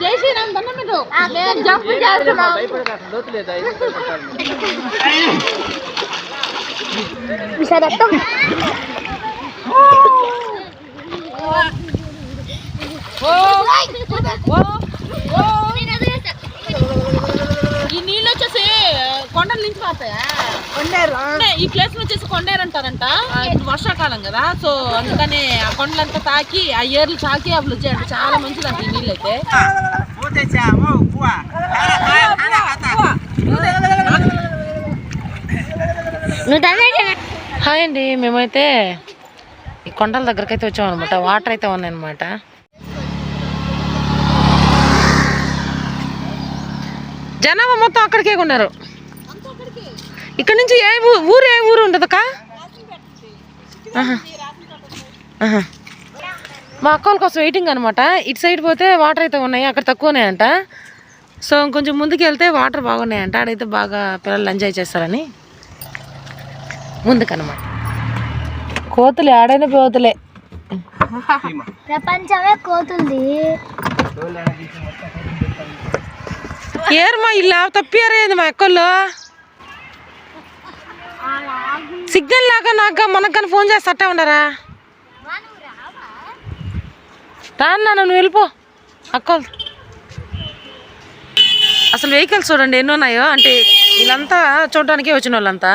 చేసినాం దండం పెట్టు నేను జంప్ చేస్తున్నాం ఈ నీళ్ళు వచ్చేసి కొండల నుంచి పడతాయా అంటే ఈ ప్లేస్ వచ్చేసి కొండేరు అంటారంట. వర్షాకాలం కదా సో అందుకని ఆ కొండలంతా తాకి ఆ ఏర్లు తాకి అప్పుడు వచ్చాయంట చాలా మంచిదంట ఈ నీళ్ళు అయితే హాయ్ అండి మేమైతే ఈ కొండల దగ్గరికి అయితే వచ్చాం అనమాట వాటర్ అయితే ఉన్నాయన్నమాట. జనాభా మొత్తం అక్కడికే ఉన్నారు ఇక్కడ నుంచి ఏ ఊ- ఊరు ఏ ఊరు ఉండదక్క మా అక్క వాళ్ళ కోసం వెయిటింగ్ అనమాట ఇటు సైడ్ పోతే వాటర్ అయితే ఉన్నాయి అక్కడ తక్కువ ఉన్నాయంట సో కొంచెం ముందుకు వెళ్తే వాటర్ బాగున్నాయంట ఆడైతే బాగా పిల్లలు ఎంజాయ్ చేస్తారని. ముందుకనమాట కోతులే ఆడైన కోతులే ప్రపంచమే కోతుంది ఏరమ్మా ఇలా తప్పారేది మా ఎక్కళ్ళు సిగ్నల్ లాగా నాకు మనకు కానీ ఫోన్ చేసి ఉండరా? రాన్నా నువ్వు వెళ్ళిపో. అక్కలు. అసలు వెహికల్స్ చూడండి ఎన్ని ఉన్నాయో? అంటే వీళ్ళంతా చూడటానికే వచ్చిన వాళ్ళంతా.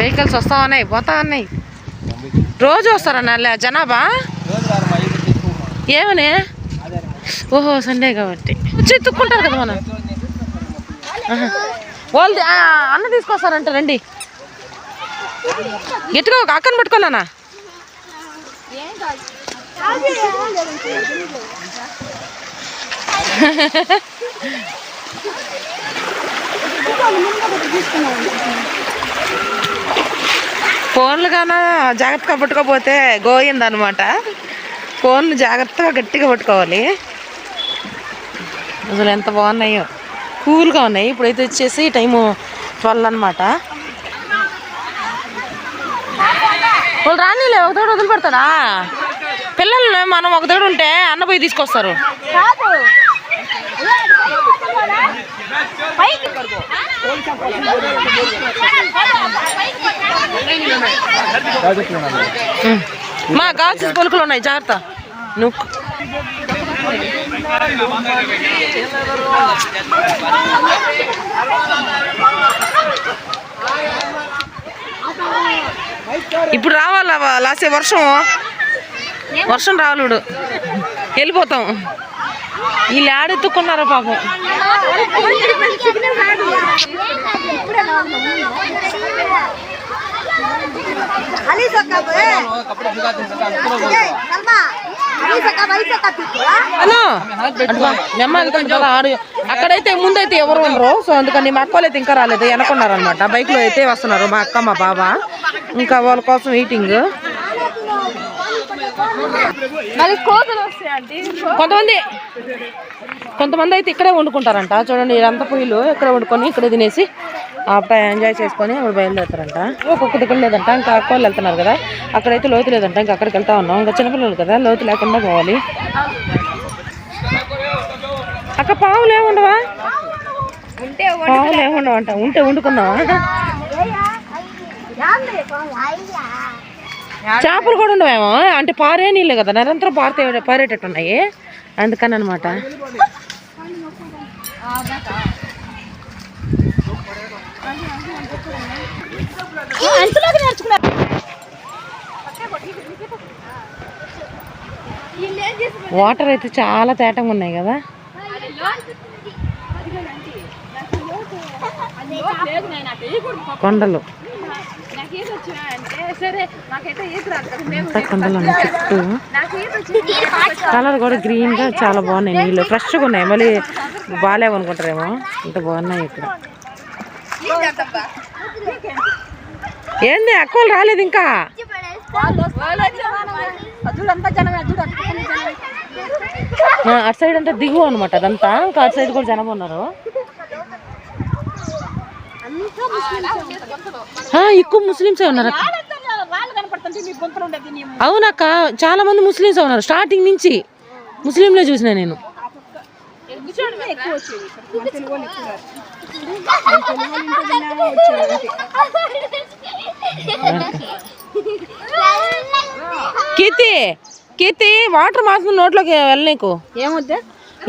వెహికల్స్ వస్తా ఉన్నాయి పోతా ఉన్నాయి. రోజు వస్తారన్న లే- జనాభా ఏమని? ఓహో సండే కాబట్టి. వచ్చి ఎత్తుక్కుంటారు కదా మనం. వాళ్ళు అన్న తీసుకొస్తారంట రండి. గట్టిగా ఒక అక్కను తీసుకున్నాను ఫోన్లు గాన జాగ్రత్తగా పట్టుకోపోతే గోయిందనమాట. ఫోన్లు జాగ్రత్తగా గట్టిగా పట్టుకోవాలి. అసలు ఎంత బాగున్నాయో. కూల్గా ఉన్నాయి. ఇప్పుడైతే వచ్చేసి టైము ట్వెల్వ్ అనమాట వాళ్ళు రానిలే ఒక దగ్గర వదిలిపెడతాడా? పిల్లల్ని మనం ఒక దగ్గర ఉంటే అన్న పోయి తీసుకొస్తారు. ఉం. మా గాల్సిన పలుకులు ఉన్నాయి జాగ్రత్త. నువ్వు ఇప్పుడు రావాలా లాసే వర్షం? వర్షం రావాలుడు వెళ్ళిపోతాం. వీళ్ళు ఆడెత్తుకున్నారు పాపం. హలో అటువా. మీ అమ్మ వెళ్తుంది కదా ఆడు అక్కడైతే ముందైతే ఎవరు ఉండరు సో అందుకని మా అక్క వాళ్ళు అయితే ఇంకా రాలేదు వెనకున్నారనమాట బైక్లో అయితే వస్తున్నారు మా అక్క మా బావ ఇంకా వాళ్ళ కోసం వెయిటింగ్ మళ్ళీ కోతులు వస్తాయండి కొంతమంది కొంతమంది అయితే ఇక్కడే వండుకుంటారంట. చూడండి ఇదంతా పొయ్యిలు ఇక్కడే వండుకొని ఇక్కడే తినేసి అప్పుడు ఎంజాయ్ చేసుకొని అప్పుడు బయలుదేరుతారంట. ఒక్కొక్క దగ్గర లేదంట ఇంకా అక్క వాళ్ళు వెళ్తున్నారు కదా. అక్కడైతే లోతు లేదంట ఇంకా అక్కడికి వెళ్తా ఉన్నాం. ఇంకా చిన్నపిల్లలు కదా లోతు లేకుండా పోవాలి. అక్క పావులు ఏముండవా పావులు ఏముండవంట ఉంటే వండుకుందామా? చేపలు కూడా ఉండవేమో? అంటే పారే నీళ్ళు కదా నిరంతరం పారితే పారేటట్టు ఉన్నాయి? అందుకని అనమాట వాటర్ అయితే చాలా తేటంగా ఉన్నాయి కదా. కొండలు. అంతా కొండలు చుట్టూ కలర్ కూడా గ్రీన్గా చాలా బాగున్నాయి నీళ్ళు. ఫ్రెష్గా ఉన్నాయి మళ్ళీ బాగాలేవు అనుకుంటారేమో ఇంత బాగున్నాయి ఇక్కడ. ఏంది అక్కలు రాలేదు ఇంకా? అటు సైడ్ అంతా దిగు అనమాట అదంతా. ఇంకా అటు సైడ్ కూడా జనం ఉన్నారు. ఎక్కువ ముస్లిమ్సే ఉన్నారు. అవునక్క చాలా మంది ముస్లిమ్స్ ఉన్నారు. స్టార్టింగ్ నుంచి ముస్లింలే చూసిన నేను. కీర్తి కీర్తి వాటర్ మాత్రం నోట్లోకి వెళ్ళనీకు ఏమొద్దా?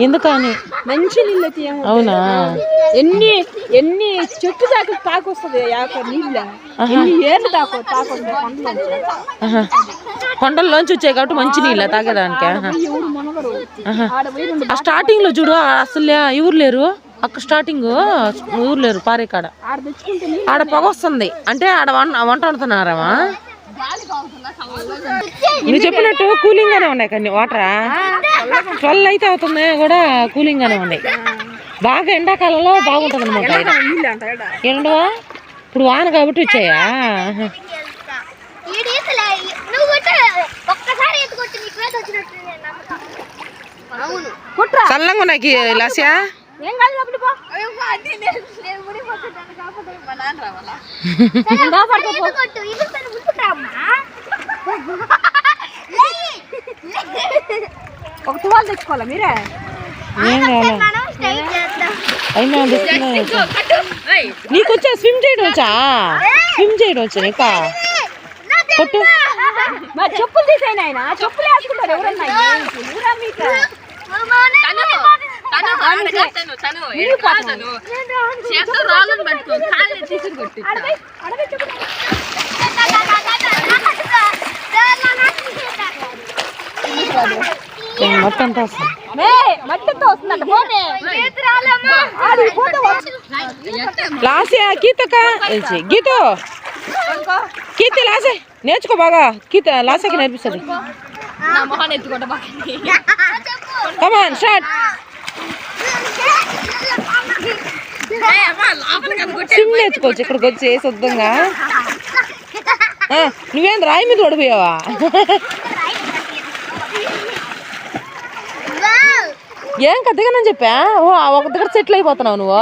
ఎందుకని? మంచి నీళ్ళు అవునా? ఎన్ని ఎన్ని చెట్టు దాకా తాకొస్తుంది యాక నీళ్ళ? ఎన్ని తాకొస్తుంది కొండలోంచి. ఆహా. కొండల్లోంచి వచ్చాయి కాబట్టి మంచి నీళ్ళ తాగేదానికి. ఆ స్టార్టింగ్లో చూడు అసలు ఎవరు లేరు? అక్కడ స్టార్టింగ్ ఊరు లేరు పారేకాడ. ఆడ పొగ వస్తుంది. అంటే ఆడ వంట వంట వండుతున్నారామా నువ్వు చెప్పినట్టు కూలింగ్ గానే ఉన్నాయి కానీ వాటరా ట్వెల్వ్ అయితే అవుతుంది కూడా కూలింగ్ గానే ఉన్నాయి. బాగా ఎండాకాలంలో బాగుంటది అనమాట. ఏంటవా ఇప్పుడు వాన కాబట్టి వచ్చాయా? నీకు చల్లంగా ఉన్నాయి లాస్యా? ఏం కాదు లోపలికి పో. నేను మునిగిపోతున్నాను కాకపోతే మా నాన్న రావాలా కాపాడుకో పో. కొట్టు ఇది తను ముందుకురామ్మా ఒక తువాలు తెచ్చుకోవాలా మీరే అయినా నీకు వచ్చా స్విమ్ చేయడం వచ్చా స్విమ్ చేయడం వచ్చా నీకా కొట్టు మరి చెప్పులు ఆయన చెప్పులు వేసుకుంటారు ఎవరన్నా మొత్తం గీతక గీత కీర్తి లాసే నేర్చుకో బాగా. గీత లాసకి నేర్పిస్తుంది. కమాన్ స్టార్ట్ స్విమ్ నేర్చుకోవచ్చు ఇక్కడికి వచ్చి ఆ, నువ్వేం రాయి మీద పడిపోయావా ఏం కద్దగానని చెప్పా? ఓ ఆ ఒక దగ్గర సెటిల్ అయిపోతున్నావు నువ్వు.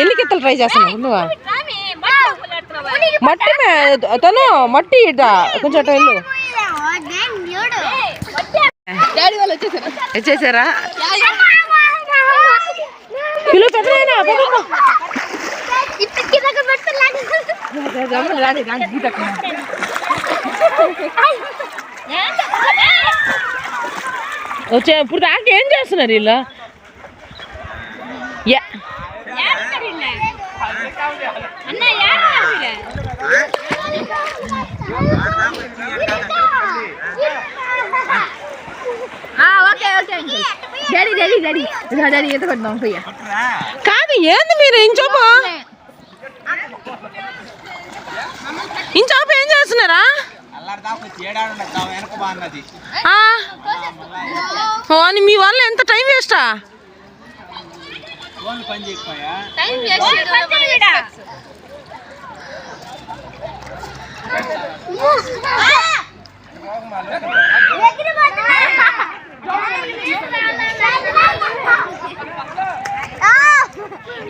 ఎన్ని కిత్తలు ట్రై చేస్తున్నావు? నువ్వు మట్టి తను మట్టి ఇట కొంచెం అటు వెళ్ళు. వచ్చేసారా? వచ్చే ఇప్పుడు దాకా ఏం చేస్తున్నారు వీళ్ళు? యా. డాడీ డాడీ డాడీ ఇదిగో డాడీ ఈత కొడదాం పోయ్యా కాదు ఏంది మీరు? ఇంచోపు ఇంచోపు ఏం చేస్తున్నారా? అని మీ వల్ల ఎంత టైం వేస్టా? రా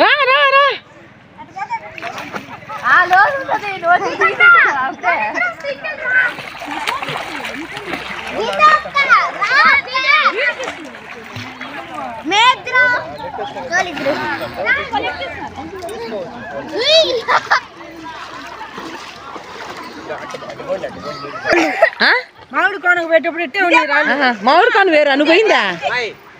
రా రా మేద్రం. తోలిద్రు ఆ? మామిడి కోనకు పెట్టేప్పుడు ఇట్టే ఉంది మామిడి కాను వేరు నువ్వు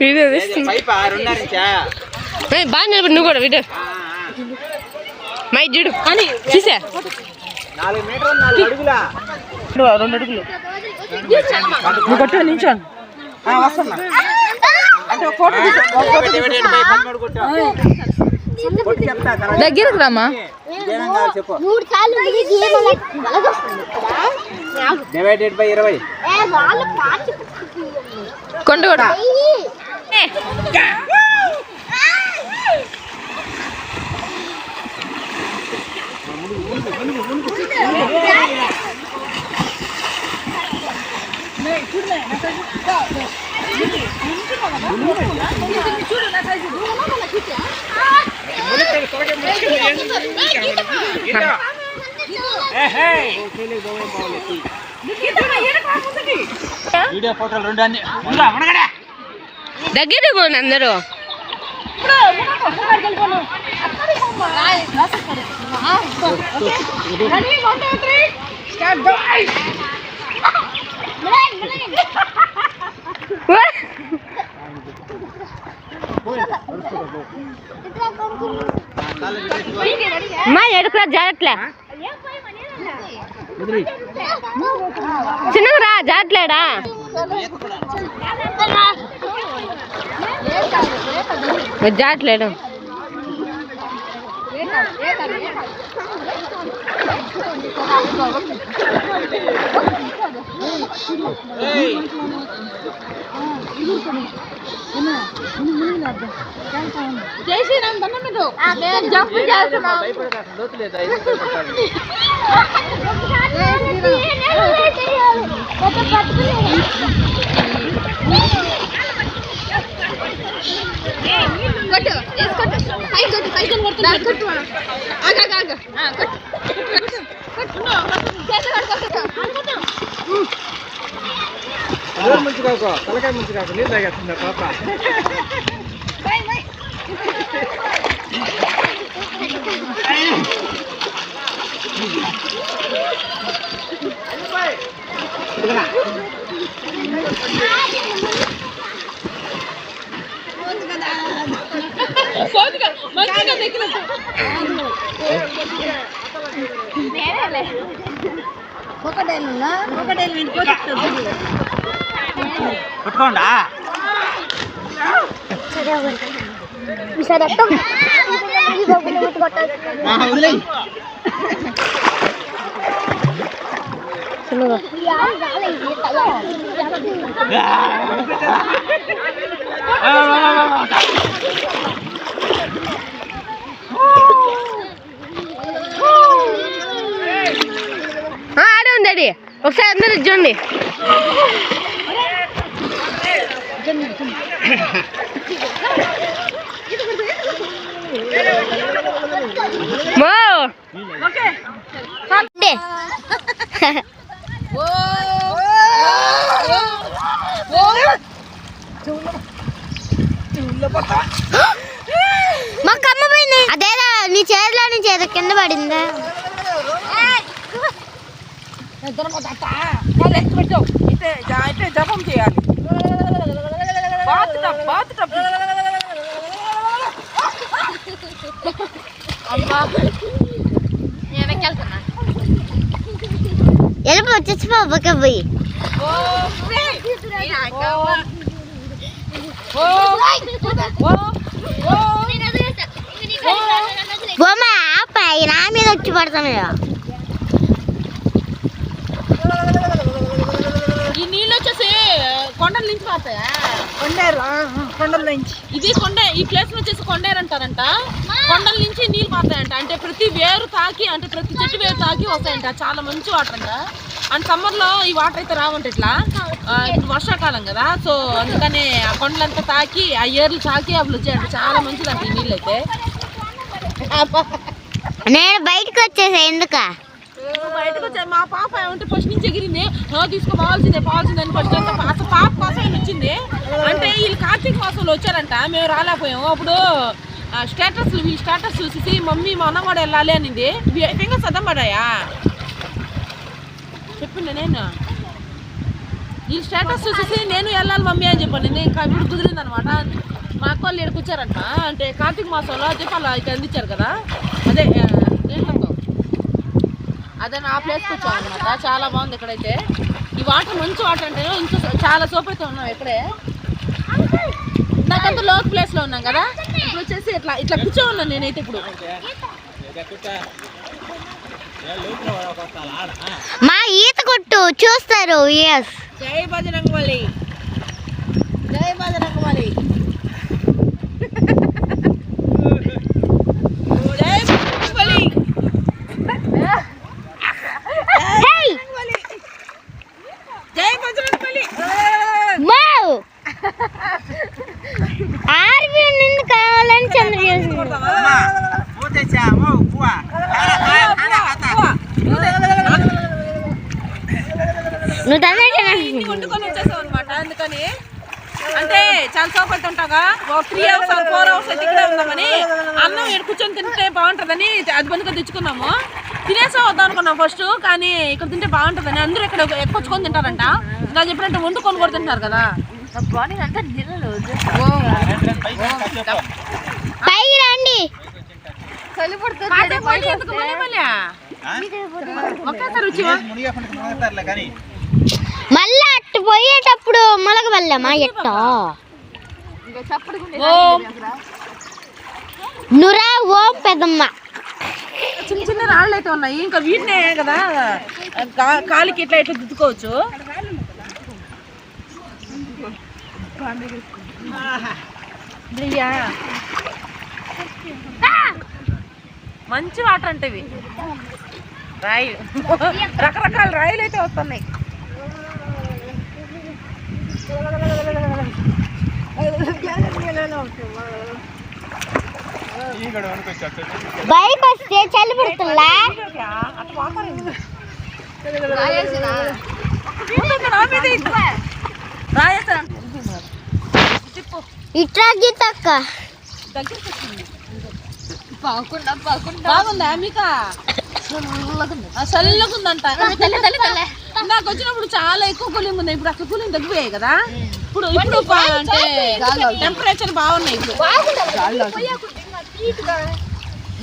వీడియో బాగా నిలబడి నువ్వు కూడా వీడియో. మై చూడు. కానీ చూసా రెండు అడుగులు. నువ్వు కొట్టు నించోను వస్తున్నా. దగ్గరకు రామా డివైడెడ్ బై ఇరవై. ఏ వాళ్ళు పాచి కొండ కూడా వీడియో ఫోటోలు రెండు అన్ని ఉందా ఉండగడా దగ్గర పోను అందరూ మా ఎడుకురా జాగ్రత్తలే చిన్నగా రా జాగ్రత్తలేడా జాగ్రత్తలేడు చేసి నన్ను దండం పెట్టు. నేను జంప్ చేస్తున్నా భయపడక లోతు లేదా ఇది కొట్టాలి. కొట్టు వేసుకొట్టు పై కొట్టు పై కొట్టు కొట్టు ఆగ ఆగ ఆగ కొట్టు కొట్టు కొట్టు చేతులు కొట్టు కొట్టు తల ముంచి కాకు. తలకాయ ముంచి కాకు. నీళ్ళు తాగేస్తుందా పాప. మంచిగా దక్కినట్టు. పట్టుకోండా సరే ఈ బొబ్బులు ముట్టు కొట్టాలి వదిలేయి ఆడే ఉంది డాడీ ఒకసారి అందరు చూడండి మో మా కమ్మ పోయింది అదేరా నీ చేతిలో నుంచి ఏదో కింద పడిందా వాళ్ళు ఎత్తి పెట్టు. ఇటే జా- ఇటే జపం చేయాలి ఎలుపు చచ్చిపో పక్క పోయి బొమ్మ ఆపాయి నా మీద వచ్చి పడతాను ఈ నీళ్ళు వచ్చేసి కొండల నుంచి పాతాయా కొండల నుంచి. ఇది కొండ ఈ ప్లేస్ వచ్చేసి కొండేరు అంటారంట కొండల నుంచి నీళ్ళు పాతాయంట అంటే ప్రతి వేరు తాకి అంటే ప్రతి చెట్టు వేరు తాకి వస్తాయంట. చాలా మంచి వాటర్ అంట. అండ్ సమ్మర్లో ఈ వాటర్ అయితే రావంట ఇట్లా. ఇప్పుడు వర్షాకాలం కదా సో అందుకనే ఆ కొండలంతా తాకి ఆ ఏర్లు తాకి అప్పుడు వచ్చాయంట చాలా మంచిదంట ఈ నీళ్ళు అయితే. నేను బయటకు వచ్చేసా ఎందుక? బయటకు వచ్చా మా పాప ఏమంటే ఫస్ట్ నుంచి ఎగిరింది. "ఆ, తీసుకోవాల్సిందే పోవాల్సిందే అని ఫస్ట్ అంతా అసలు పాప కోసం వచ్చింది? అంటే వీళ్ళు కార్తీక మాసంలో వచ్చారంట మేము రాలేకపోయాము. అప్పుడు స్టేటస్ మీ స్టేటస్ చూసేసి మమ్మీ మా అన్న కూడా వెళ్ళాలి అనింది. ఫింగర్స్ సదం పడాయా చెప్పిండే నేను. ఈ స్టేటస్ చూసేసి నేను వెళ్ళాలి మమ్మీ అని చెప్పాను నేను ఇంకా కుదిరింది అనమాట మా అక్క వాళ్ళు ఇక్కడికి వచ్చారంట అంటే కార్తీక మాసంలో దీపాలు ఇక్కడ అందించారు కదా. అదే అదే ఆ ప్లేస్కి వచ్చాం అనమాట చాలా బాగుంది ఇక్కడైతే. ఈ వాటర్ మంచి వాటర్ అంటే ఇంకా చాలా సోప్ అయితే ఉన్నాం ఇక్కడే. నాకంత లోక్ ప్లేస్లో ఉన్నాం కదా. ఇప్పుడు వచ్చేసి ఇట్లా ఇట్లా కూర్చో ఉన్నాను నేనైతే ఇప్పుడు. మా ఈత కొట్టు చూస్తారు ఎస్ జై జై బజరంగబలి జై నువ్వు వండుకొని వచ్చేసాం అనమాట అందుకని అంటే చాలా సేపు అయితే ఉంటాగా త్రీ అవర్స్ ఫోర్ అవర్స్ ఇక్కడే ఉందామని అన్నం ఇక్కడ కూర్చొని తింటే బాగుంటుందని అది బందుగా తెచ్చుకున్నాము తినేసా వద్దాం అనుకున్నాం ఫస్ట్ కానీ ఇక్కడ తింటే బాగుంటుందని అందరూ ఇక్కడ ఎక్కువచ్చుకొని తింటారంట నాకు చెప్పినట్టు వండుకొని కూడా తింటారు కదా రండి మళ్ళీ ఎందుకు మళ్ళీ అట్టు పోయేటప్పుడు మొలక వల్లమా ఎట్టా? నురా ఓ పెదమ్మ చిన్న చిన్న రాళ్ళు అయితే ఉన్నాయి. ఇంకా వీటినే కదా కాలికి ఇట్లా ఇట్లా దిద్దుకోవచ్చు. మంచి వాటర్ అంటే ఇవి. రాయి రకరకాల రాయిలు అయితే వస్తున్నాయి. బైక్ వస్తే చలి పెడుతుందా? రాయేసాను తిప్పు ఇట్లా గీతక్క దగ్గరికి వచ్చింది. బాగుందా మీక నాకు వచ్చినప్పుడు చాలా ఎక్కువ కూలింగ్ ఉంది. ఇప్పుడు అసలు కూలింగ్ తగ్గిపోయాయి కదా. ఇప్పుడు ఇప్పుడు బా- అంటే టెంపరేచర్ బాగున్నాయి ఇప్పుడు.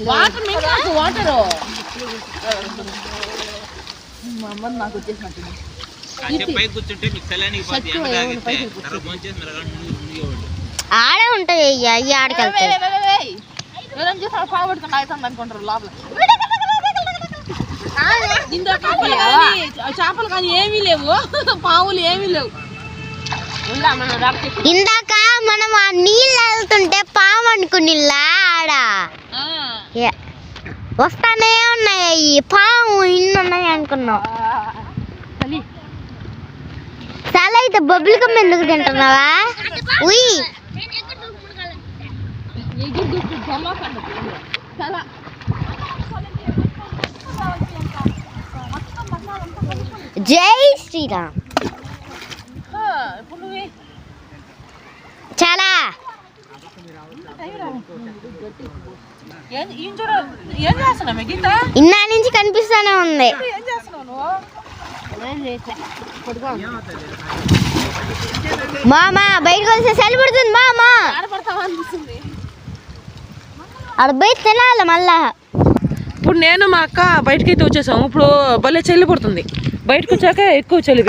వాటర్ మీకు నాకు వాటర్ అక్కడ మునిగి- మునిగేవాళ్ళు. ఆడే ఉంటాయి అయ్యా ఈ ఆడికెళ్తాయి ఎవరైనా చూసి పావుడుతున్నా అవుతుంది అనుకుంటారు లోపల చేపలు కానీ ఏమీ లేవు పావులు ఏమీ లేవు ఇందాక మనం ఆ నీళ్ళు వెళ్తుంటే పాము అనుకునిలా ఆడ. ఏ, వస్తానే ఉన్నాయి పాము ఇన్ని ఉన్నాయి అనుకున్నాం. చాలా అయితే బొబ్బులు కమ్మ ఎందుకు తింటున్నావా? ఉయ్. జై జమ ఆ, చాలా. ఇన్నా నుంచి కనిపిస్తానే ఉంది. ఏం మామా బయటకు వస్తే సెల్ పడుతుంది మామా. ఆడపడతావా బయట తినాలి మళ్ళా. ఇప్పుడు నేను మా అక్క బయటకైతే వచ్చేసాము. ఇప్పుడు భలే చల్లి పడుతుంది. బయటకు వచ్చాక ఎక్కువ చలి.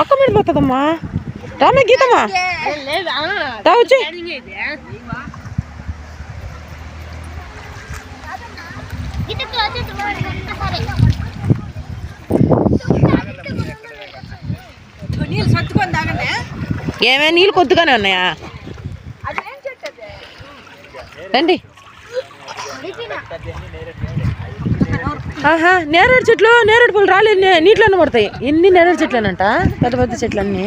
అక్క మీద పోతుందమ్మా. రామ గీతమ్మా. రా వచ్చి. ఏమే నీళ్ళు కొద్దిగానే ఉన్నాయా? రండి. ఆహా నేరేడు చెట్లు నేరేడు పూలు రాలేదు నీటిలోనే పడతాయి. ఎన్ని నేరేడు చెట్లేనంట? పెద్ద పెద్ద చెట్లన్నీ.